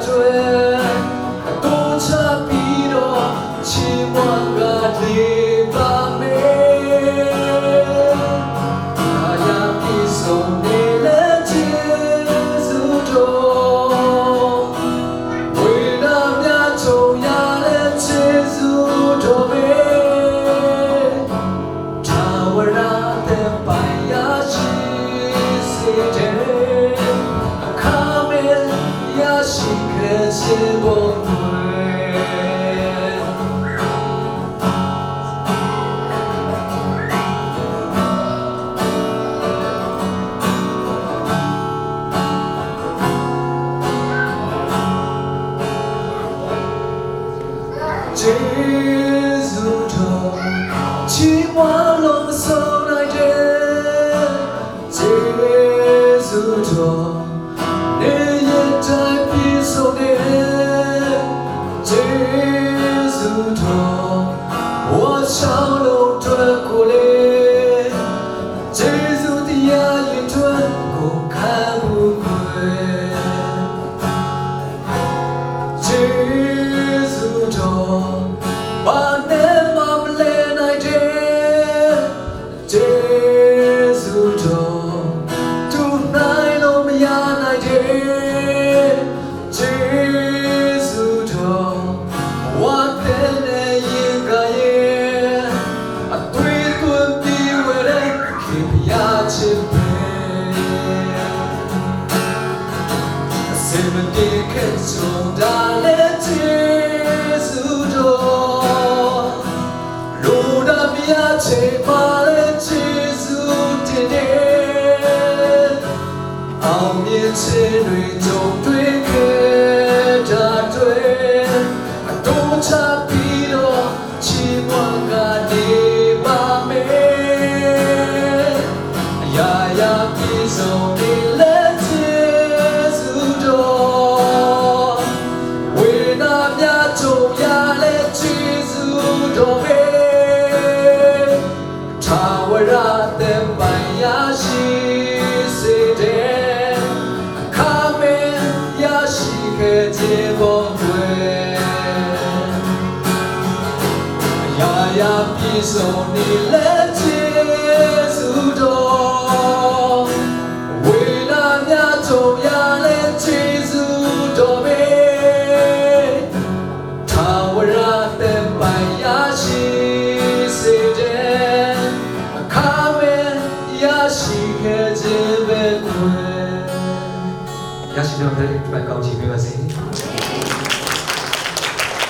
追，共产党，千万个你。Jesus. ridiculous on daleties udo Roda mia te male Jesu tene Ao mie te nui tō pē ဆုံးနေလက်ချေစုတော်ဝေလာမြတ်ချုံရလက်ချေစုတော်ပဲသာဝရတဲ့ပိုင်ရရှိစေတဲ့အခါမဲ့ရရှိခဲ့ခြင်းပဲခွဲရရှိတော်တဲ့ဘက်ကောင်းချီးပေးပါစေ